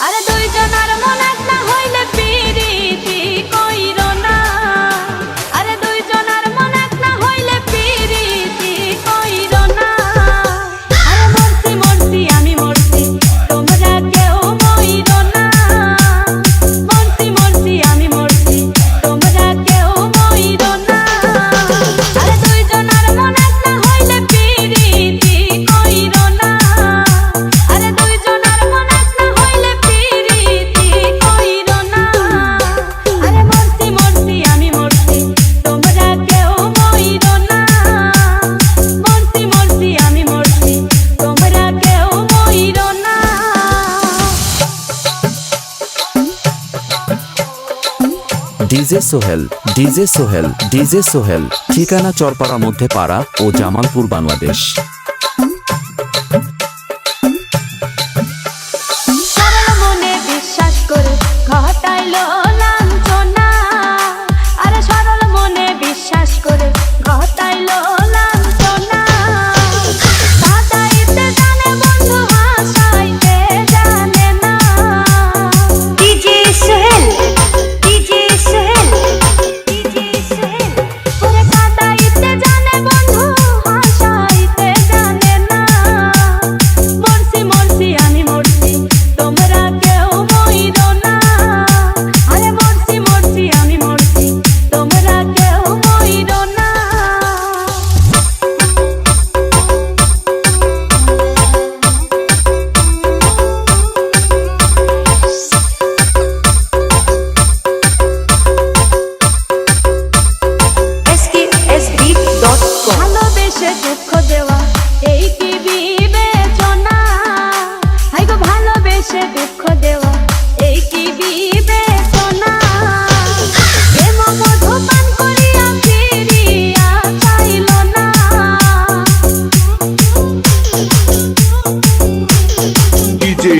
আরে দুইজনার মনে DJ Sohel DJ Sohel DJ Sohel ঠিকানা চরপাড়া মধ্যে পাড়া ও জামালপুর বাংলাদেশ।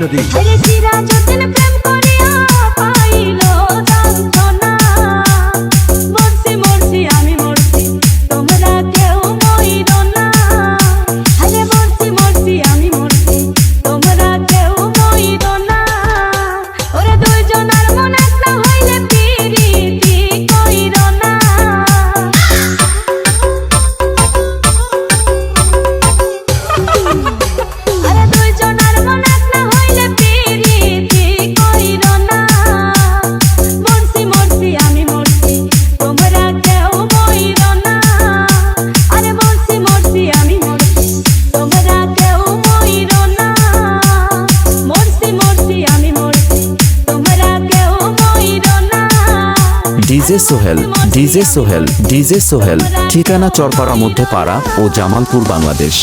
নদী DJ Sohel DJ Sohel DJ Sohel ঠিকানা চরপাড়া মধ্যে পাড়া ও জামালপুর বাংলাদেশ।